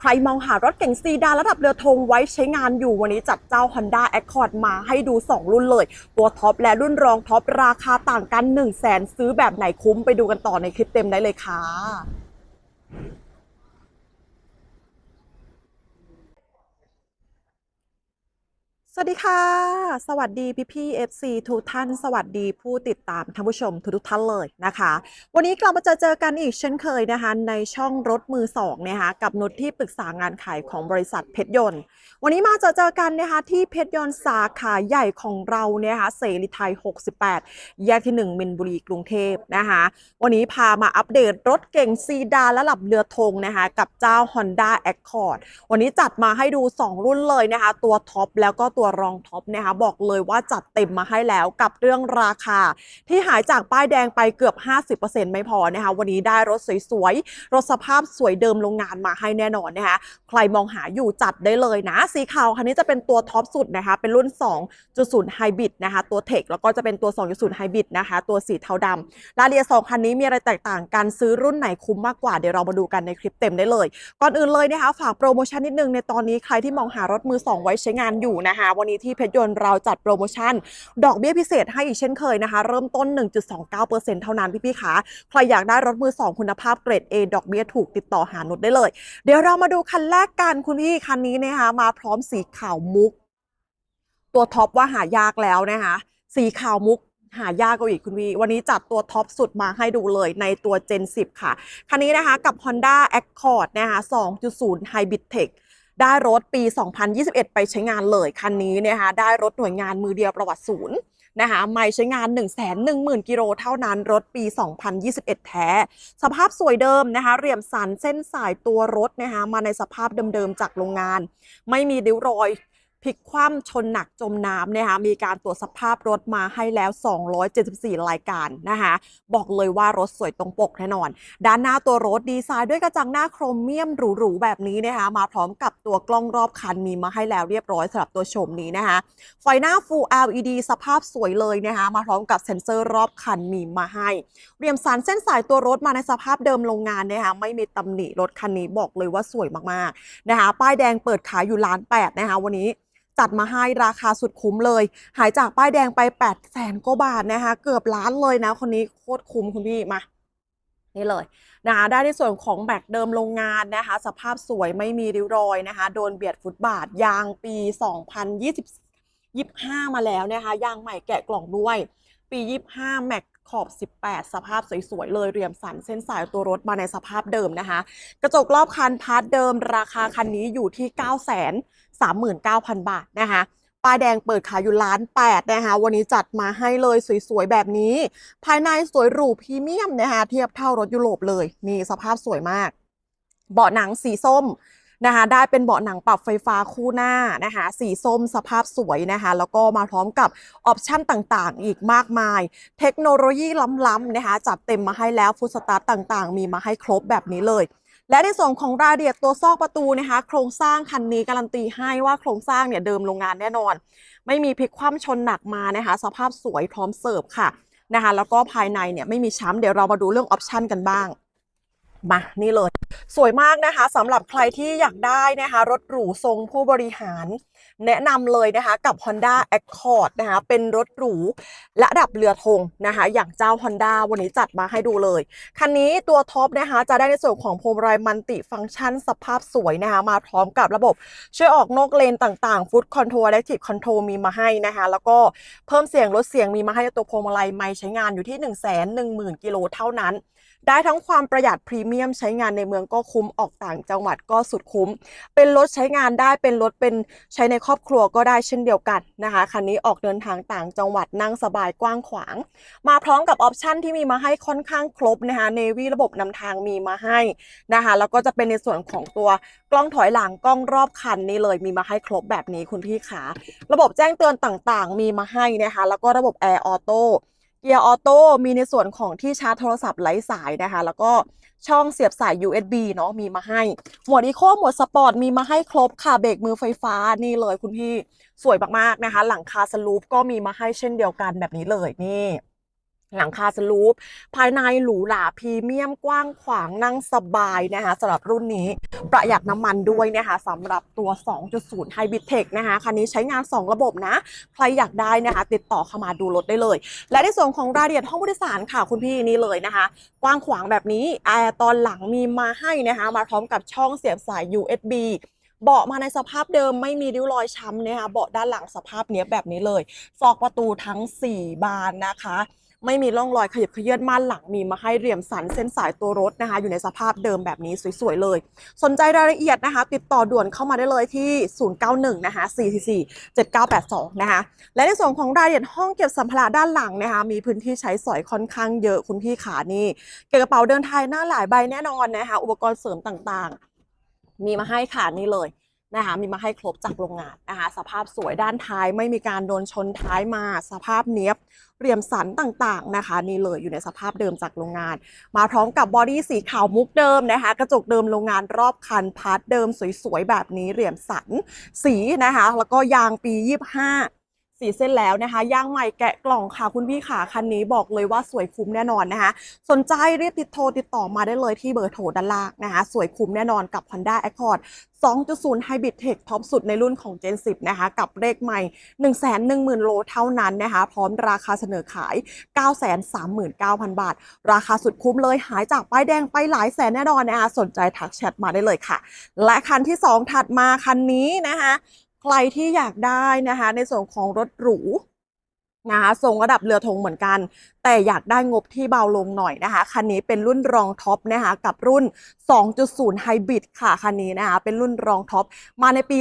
ใครมองหารถเก่งซีดานระดับเรือธงไว้ใช้งานอยู่วันนี้จัดเจ้า Honda Accord มาให้ดู 2 รุ่นเลย ตัวท็อปและรุ่นรองท็อปราคาต่างกัน 1 0 0 0 0แสนซื้อแบบไหนคุ้มไปดูกันต่อในคลิปเต็มได้เลยค่ะ สวัสดีค่ะ สวัสดีพี่พี่ๆ FC ทุกท่าน สวัสดีผู้ติดตามท่านผู้ชมทุกๆท่านเลยนะคะ วันนี้กลับมาเจอเจอกันอีกเช่นเคยนะคะ ในช่องรถมือสองนะคะกับนุชที่ปรึกษางานขายของบริษัทเพชรยนต์ วันนี้มาเจอเจอกันนะคะที่เพชรยนต์สาขาใหญ่ของเราเนี่ยนะคะเสรีไทย 68 แยกที่ 1 มินบุรีกรุงเทพนะคะ วันนี้พามาอัปเดตรถเก่งซีดานและหลับเรือธงนะคะกับเจ้า Honda Accord วันนี้จัดมาให้ดู 2 รุ่นเลยนะคะ ตัวท็อปแล้วก็ตัวรองท็อปนะคะบอกเลยว่าจัดเต็มมาให้แล้วกับเรื่องราคา ที่หายจากป้ายแดงไปเกือบ 50%ไม่พอนะคะวันนี้ได้รถสวยๆ รถสภาพสวยเดิมโรงงานมาให้แน่นอนนะคะใครมองหาอยู่จัดได้เลยนะ สีขาวคันนี้จะเป็นตัวท็อปสุดนะคะเป็นรุ่น 2.0 Hybrid นะคะตัวเทคแล้วก็จะเป็นตัว 2.0 Hybrid นะคะตัวสีเทาดำรายละเอียดสองคันนี้มีอะไรแตกต่างกันซื้อรุ่นไหนคุ้มมากกว่าเดี๋ยวเรามาดูกันในคลิปเต็มได้เลย ก่อนอื่นเลยนะคะฝากโปรโมชั่นนิดนึงในตอนนี้ใครที่มองหารถมือ 2 ไว้ใช้งานอยู่นะคะวันนี้ที่เพชรยนต์เราจัดโปรโมชั่น ดอกเบี้ยพิเศษให้อีกเช่นเคยนะคะ เริ่มต้น 1.29%เท่านั้นพี่ๆคะใครอยากได้รถมือ 2 คุณภาพเกรด A ดอกเบี้ยถูกติดต่อหานุชได้เลย เดี๋ยวเรามาดูคันแรกกันคุณพี่คันนี้นะคะมาพร้อมสีขาวมุก ตัวท็อปว่าหายากแล้วนะคะสีขาวมุกหายากกว่าอีกคุณพี่วันนี้จัดตัวท็อปสุดมาให้ดูเลยในตัว Gen 10 ค่ะ คันนี้นะคะกับ Honda Accord นะคะ2.0 Hybrid Tech ได้รถปี 2021 ไปใช้งานเลยคันนี้นะคะได้รถหน่วยงานมือเดียวประวัติศูนย์นะคะไม่ใช้งาน 1 1 0 0 0 0 กิโลเท่านั้นรถปี 2021 แท้ สภาพสวยเดิมนะคะเรียมสันเส้นสายตัวรถนะคะมาในสภาพเดิมๆจากโรงงาน ไม่มีริ้วรอย พลิกคว่ำชนหนักจมน้ำนะคะมีการตรวจสภาพรถมาให้แล้ว 274 รายการนะคะบอกเลยว่ารถสวยตรงปกแน่นอน ด้านหน้าตัวรถดีไซน์ด้วยกระจังหน้าโครเมียมหรูๆแบบนี้นะคะมาพร้อมกับตัวกล้องรอบคันมีมาให้แล้วเรียบร้อยสำหรับตัวโฉมนี้นะคะไฟหน้า Full LED สภาพสวยเลยนะคะมาพร้อมกับเซ็นเซอร์รอบคันมีมาให้เรียมสันเส้นสายตัวรถมาในสภาพเดิมโรงงานนะคะไม่มีตำหนิรถคันนี้บอกเลยว่าสวยมากๆนะคะป้ายแดงเปิดขายอยู่ล้านแปดนะคะวันนี้ จัดมาให้ราคาสุดคุ้มเลย หายจากป้ายแดงไป8 0 0แสนกว่าบาทนะคะ เกือบล้านเลยนะคนนี้โคตรคุ้มคุณพี่มานี่เลยนะคะได้ในส่วนของแม็กเดิมโรงงานนะคะ สภาพสวยไม่มีริ้วรอยนะคะ โดนเบียดฟุตบาทยางปี 2020 25 มาแล้วนะคะ ยางใหม่แกะกล่องด้วย ปี 25 แม็ก ขอบ 18 สภาพสวยๆ เลยเรียมสันเส้นสายตัวรถมาในสภาพเดิมนะคะ กระจกรอบคันพาร์ทเดิม ราคาคันนี้อยู่ที่ 9 3 9 0 0 0 บาทนะคะป้ายแดงเปิดขายอยู่ล้านแปดนะคะ วันนี้จัดมาให้เลยสวยๆ แบบนี้ ภายในสวยหรูพรีเมียมนะคะ เทียบเท่ารถยุโรปเลย นี่สภาพสวยมาก เบาะหนังสีส้ม นะคะได้เป็นเบาะหนังปรับไฟฟ้าคู่หน้านะคะสีส้มสภาพสวยนะคะแล้วก็มาพร้อมกับออปชั่นต่างๆ อีกมากมาย เทคโนโลยีล้ำๆนะคะจัดเต็มมาให้แล้วฟุตสตาร์ตต่างๆ มีมาให้ครบแบบนี้เลยและในส่วนของรายละเอียดตัวซอกประตูนะคะ โครงสร้างคันนี้การันตีให้ว่าโครงสร้างเนี่ยเดิมโรงงานแน่นอน ไม่มีพลิกคว่ำชนหนักมานะคะ สภาพสวยพร้อมเสิร์ฟค่ะนะคะ แล้วก็ภายในเนี่ยไม่มีช้ำเดี๋ยวเรามาดูเรื่องออปชันกันบ้าง มา นี่เลย สวยมากนะคะสำหรับใครที่อยากได้นะคะรถหรูทรงผู้บริหาร แนะนำเลยนะคะกับ Honda Accord นะคะเป็นรถหรูระดับเรือธงนะคะอย่างเจ้า Honda วันนี้จัดมาให้ดูเลย คันนี้ตัวท็อปนะคะจะได้ในส่วนของพวงมาลัยมัลติฟังก์ชันสภาพสวยนะคะมาพร้อมกับระบบช่วยออกนอกเลนต่างๆ Food Control Active Control มีมาให้นะคะแล้วก็เพิ่มเสียงลดเสียงมีมาให้ตัวพวงมาลัยไม่ใช้งานอยู่ที่ 1 1 0 0 0 0กิโลเท่านั้น ได้ทั้งความประหยัดพรีเมียมใช้งานในเมืองก็คุ้มออกต่างจังหวัดก็สุดคุ้ม เป็นรถใช้งานได้เป็นรถเป็นใช้ในครอบครัวก็ได้เช่นเดียวกันนะคะคันนี้ออกเดินทางต่างจังหวัดนั่งสบายกว้างขวาง มาพร้อมกับออปชันที่มีมาให้ค่อนข้างครบนะคะเนวีระบบนำทางมีมาให้นะคะแล้วก็จะเป็นในส่วนของตัวกล้องถอยหลังกล้องรอบคันนี่เลยมีมาให้ครบแบบนี้คุณพี่ขาระบบแจ้งเตือนต่างๆ มีมาให้นะคะแล้วก็ระบบแอร์ออโต้ เกียร์ออโต้มีในส่วนของที่ชาร์จโทรศัพท์ไร้สายนะคะ แล้วก็ช่องเสียบสาย USB เนาะมีมาให้ หมวดอีโคหมวดสปอร์ตมีมาให้ครบค่ะเบรกมือไฟฟ้านี่เลยคุณพี่สวยมากๆนะคะ หลังคาสลูปก็มีมาให้เช่นเดียวกันแบบนี้เลยนี่ หลังคาสลูป ภายในหรูหราพรีเมียมกว้างขวางนั่งสบายนะคะสำหรับรุ่นนี้ประหยัดน้ำมันด้วยนะคะสำหรับตัว 2.0 Hybrid Tech นะคะคันนี้ใช้งาน 2 ระบบนะ ใครอยากได้นะคะ ติดต่อเข้ามาดูรถได้เลย และในส่วนของรายละเอียดห้องผู้โดยสารค่ะคุณพี่นี่เลยนะคะ กว้างขวางแบบนี้แอร์ตอนหลังมีมาให้นะคะ มาพร้อมกับช่องเสียบสาย USB เบาะมาในสภาพเดิมไม่มีริ้วรอยช้ำนะคะเบาะด้านหลังสภาพเนี้ยแบบนี้เลยซอกประตูทั้ง 4 บานนะคะ ไม่มีร่องรอยขยับขยื้อนม่านหลังมีมาให้เหลี่ยมสันเส้นสายตัวรถนะคะ อยู่ในสภาพเดิมแบบนี้สวยๆเลย สนใจรายละเอียดนะคะ ติดต่อด่วนเข้ามาได้เลยที่ 091 นะคะ 444 7982 นะคะ และในส่วนของรายละเอียดห้องเก็บสัมภาระด้านหลังนะคะ มีพื้นที่ใช้สอยค่อนข้างเยอะคุณพี่ขานี่ เก็บกระเป๋าเดินทางหน้าหลายใบแน่นอนนะคะ อุปกรณ์เสริมต่างๆ มีมาให้ค่ะนี่เลย นะคะมีมาให้ครบจากโรงงานนะคะสภาพสวยด้านท้ายไม่มีการโดนชนท้ายมา สภาพเนี้ยบเรียมสันต่างๆนะคะ นี่เลยอยู่ในสภาพเดิมจากโรงงาน มาพร้อมกับบอดี้สีขาวมุกเดิมนะคะ กระจกเดิมโรงงานรอบคันพาร์ทเดิมสวยๆแบบนี้เรียมสันสีนะคะ แล้วก็ยางปี 25 สีเส้นแล้วนะคะย่างใหม่แกะกล่องค่ะคุณพี่ขาคันนี้บอกเลยว่าสวยคุ้มแน่นอนนะคะ สนใจรีบติดโทรติดต่อมาได้เลยที่เบอร์โทรด้านล่างนะคะ สวยคุ้มแน่นอนกับ Honda Accord 2.0 Hybrid Tech ท็อปสุดในรุ่นของ Gen 10 นะคะ กับเลขใหม่ 110,000 โลเท่านั้นนะคะ พร้อมราคาเสนอขาย 939,000 บาท ราคาสุดคุ้มเลยหายจากป้ายแดงไปหลายแสนแน่นอนนะคะสนใจทักแชทมาได้เลยค่ะ และคันที่ 2 ถัดมาคันนี้นะคะ รที่อยากได้นะคะ ในส่วนของรถหรูนะคะทรงระดับเรือธงเหมือนกัน แต่อยากได้งบที่เบาลงหน่อยนะคะคันนี้เป็นรุ่นรองท็อปนะคะกับรุ่น 2.0 Hybrid ค่ะคันนี้นะคะเป็นรุ่นรองท็อปมาในปี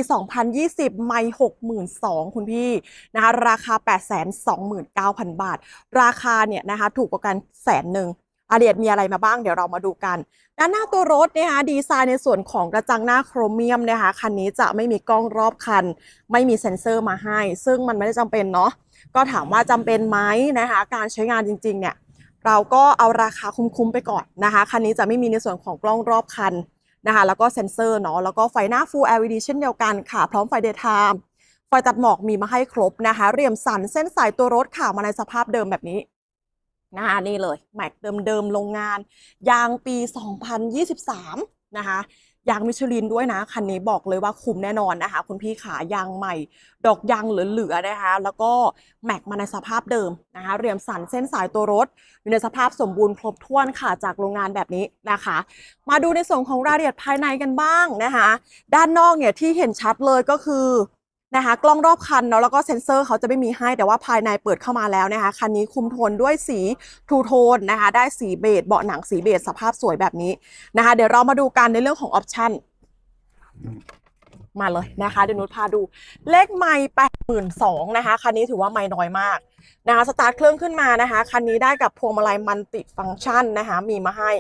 2020 ไม่ 62,000 คุณพี่นะคะราคา 829,000 บาท ราคาเนี่ยนะคะถูกกว่ากันแสนหนึ่ง อาเดียดมีอะไรมาบ้างเดี๋ยวเรามาดูกันด้านหน้าตัวรถนะคะดีไซน์ในส่วนของกระจังหน้าโครเมียมนะคะคันนี้จะไม่มีกล้องรอบคัน ไม่มีเซ็นเซอร์มาให้ ซึ่งมันไม่ได้จำเป็นเนาะก็ถามว่าจำเป็นไหมนะคะการใช้งานจริงๆเนี่ยเราก็เอาราคาคุ้มๆไปก่อนนะคะคันนี้จะไม่มีในส่วนของกล้องรอบคันนะคะแล้วก็เซ็นเซอร์เนาะแล้วก็ไฟหน้า Full LED เช่นเดียวกันค่ะ พร้อมไฟ Daytime ไฟตัดหมอกมีมาให้ครบนะคะเรียมสันเส้นสายตัวรถค่ะมาในสภาพเดิมแบบนี้ นะคะนี่เลยแม็กเดิมๆโรงงาน ยางปี 2023 นะคะยางมิชลินด้วยนะคันนี้บอกเลยว่าคุ้มแน่นอนนะคะ คุณพี่ขายางใหม่ ดอกยางเหลือๆนะคะ แล้วก็แม็กมาในสภาพเดิมนะคะ เรียมสันเส้นสายตัวรถ อยู่ในสภาพสมบูรณ์ครบถ้วนค่ะจากโรงงานแบบนี้นะคะ มาดูในส่วนของรายละเอียดภายในกันบ้างนะคะ ด้านนอกเนี่ยที่เห็นชัดเลยก็คือ นะคะกล้องรอบคันเนาะแล้วก็เซ็นเซอร์เขาจะไม่มีให้แต่ว่าภายในเปิดเข้ามาแล้วนะคะคันนี้คุมโทนด้วยสีทูโทนนะคะได้สีเบจเบาะหนังสีเบจสภาพสวยแบบนี้นะคะเดี๋ยวเรามาดูกันในเรื่องของออปชั่น มาเลยนะคะเดี๋ยวนุชพาดูเลขไม่แปดหมื่นสองนะคะคันนี้ถือว่าไม่น้อยมากนะคะสตาร์ทเครื่องขึ้นมานะคะคันนี้ได้กับพวงมาลัยมันติฟังก์ชันนะคะมีมาให้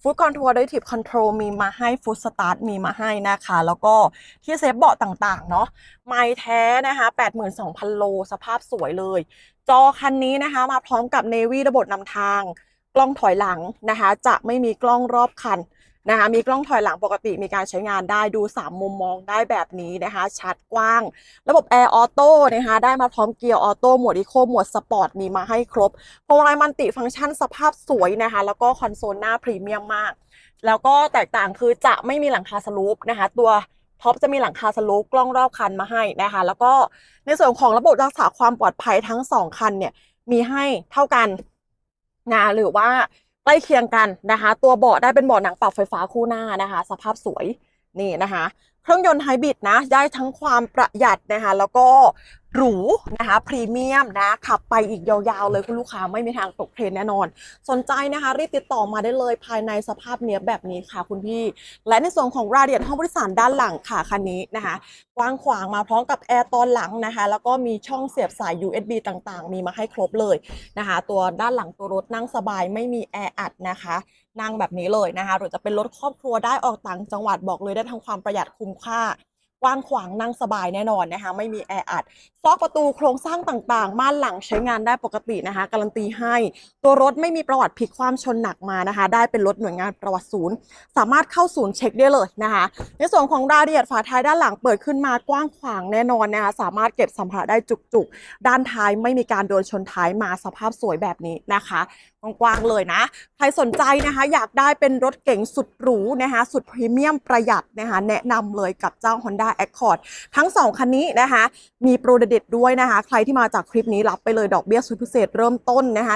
ฟู้ดคอนโทรลด้วยทิปคอนโทรลมีมาให้ฟู้ดสตาร์ทมีมาให้นะคะ แล้วก็ที่เซฟเบาะต่างๆเนาะไม่แท้นะคะ82,000โลสภาพสวยเลย จอคันนี้นะคะมาพร้อมกับ Navy ระบบนำทาง กล้องถอยหลังนะคะ จะไม่มีกล้องรอบคัน นะคะมีกล้องถอยหลังปกติมีการใช้งานได้ดู 3 มุมมองได้แบบนี้นะคะ ชัดกว้าง ระบบแอร์ออโต้นะคะได้มาพร้อมเกียร์ออโต้หมวดอีโคหมวดสปอร์ตมีมาให้ครบพวงมาลัยมันติฟังก์ชันสภาพสวยนะคะ แล้วก็คอนโซลหน้าพรีเมียมมาก แล้วก็แตกต่างคือจะไม่มีหลังคาสลูปนะคะ ตัวท็อปจะมีหลังคาสลูปกล้องรอบคันมาให้นะคะ แล้วก็ในส่วนของระบบรักษาความปลอดภัยทั้งสองคันเนี่ยมีให้เท่ากันนะหรือว่า ใกล้เคียงกันนะคะ ตัวเบาะได้เป็นเบาะหนังปรับไฟฟ้าคู่หน้านะคะ สภาพสวยนี่นะคะ เครื่องยนต์ไฮบริดนะ ได้ทั้งความประหยัดนะคะ แล้วก็ หรูนะคะพรีเมียมนะขับไปอีกยาวๆเลยคุณลูกค้าไม่มีทางตกเทรนแน่นอน สนใจนะคะรีบติดต่อมาได้เลยภายในสภาพเนี้ยแบบนี้ค่ะคุณพี่ และในส่วนของรายละเอียดห้องบริสารด้านหลังค่ะคันนี้นะคะกว้างขวางมาพร้อมกับแอร์ตอนหลังนะคะแล้วก็มีช่องเสียบสาย USB ต่างๆ มีมาให้ครบเลยนะคะตัวด้านหลังตัวรถนั่งสบายไม่มีแอร์อัดนะคะนั่งแบบนี้เลยนะคะหรือจะเป็นรถครอบครัวได้ออกต่างจังหวัดบอกเลยได้ทั้งความประหยัดคุ้มค่า ว้างขวางนั่งสบายแน่นอนนะคะ ไม่มีแออัด ซอกประตูโครงสร้างต่างๆม่านหลังใช้งานได้ปกตินะคะ การันตีให้ ตัวรถไม่มีประวัติพลิกความชนหนักมานะคะ ได้เป็นรถหน่วยงานประวัติศูนย์ สามารถเข้าศูนย์เช็คได้เลยนะคะ ในส่วนของรายละเอียดฝาท้ายด้านหลังเปิดขึ้นมากว้างขวางแน่นอนนะคะ สามารถเก็บสัมภาระได้จุกๆ ด้านท้ายไม่มีการโดนชนท้ายมาสภาพสวยแบบนี้นะคะกว้างๆเลยนะ ใครสนใจนะคะ อยากได้เป็นรถเก๋งสุดหรูนะคะ สุดพรีเมียมประหยัดนะคะ แนะนำเลยกับเจ้า Honda Accord ทั้ง 2 คันนี้นะคะ มีโปรเด็ดด้วยนะคะ ใครที่มาจากคลิปนี้รับไปเลยดอกเบี้ยสุดพิเศษเริ่มต้นนะคะ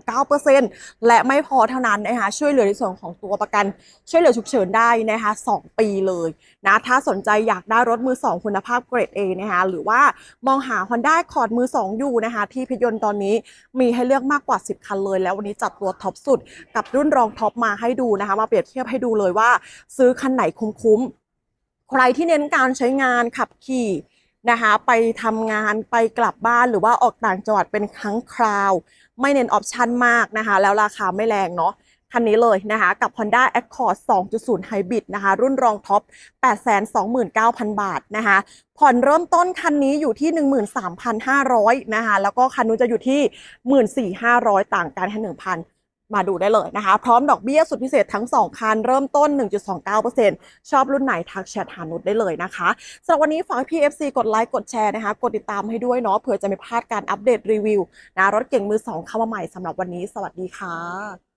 1.29%และไม่พอเท่านั้นนะคะ ช่วยเหลือในส่วนของตัวประกัน ช่วยเหลือฉุกเฉินได้นะคะ 2 ปีเลยนะ ถ้าสนใจอยากได้รถมือ 2 คุณภาพเกรด A นะคะ หรือว่ามองหา Honda Accord มือ 2 อยู่นะคะ ที่พยนต์ตอนนี้มีให้เลือกมากกว่า 10 คันเลย แล้ววันนี้จัดตัวท็อปสุด กับรุ่นรองท็อปมาให้ดูนะคะ มาเปรียบเทียบให้ดูเลยว่า ซื้อคันไหนคุ้มๆ ใครที่เน้นการใช้งานขับขี่นะคะไปทำงานไปกลับบ้านหรือว่าออกต่างจังหวัดเป็นครั้งคราว ไม่เน้นออปชันมากนะคะ แล้วราคาไม่แรงเนาะคันนี้เลยนะคะกับ Honda Accord 2.0 Hybrid นะคะรุ่นรองท็อป 829,000 บาทนะคะผ่อนเริ่มต้นคันนี้อยู่ที่ 13,500นะคะแล้วก็คันนู้นจะอยู่ที่ 14,500 ต่างกันแค่1,000 มาดูได้เลยนะคะ พร้อมดอกเบี้ยสุดพิเศษทั้ง 2 คัน เริ่มต้น 1.29%ชอบรุ่นไหนทักแชทหานุชได้เลยนะคะสำหรับวันนี้ฝาก PFC กดไลค์กดแชร์นะคะ กดติดตามให้ด้วยเนาะเผื่อจะไม่พลาดการอัปเดตรีวิวนะรถเก่งมือ 2 เข้ามาใหม่สำหรับวันนี้ สวัสดีค่ะ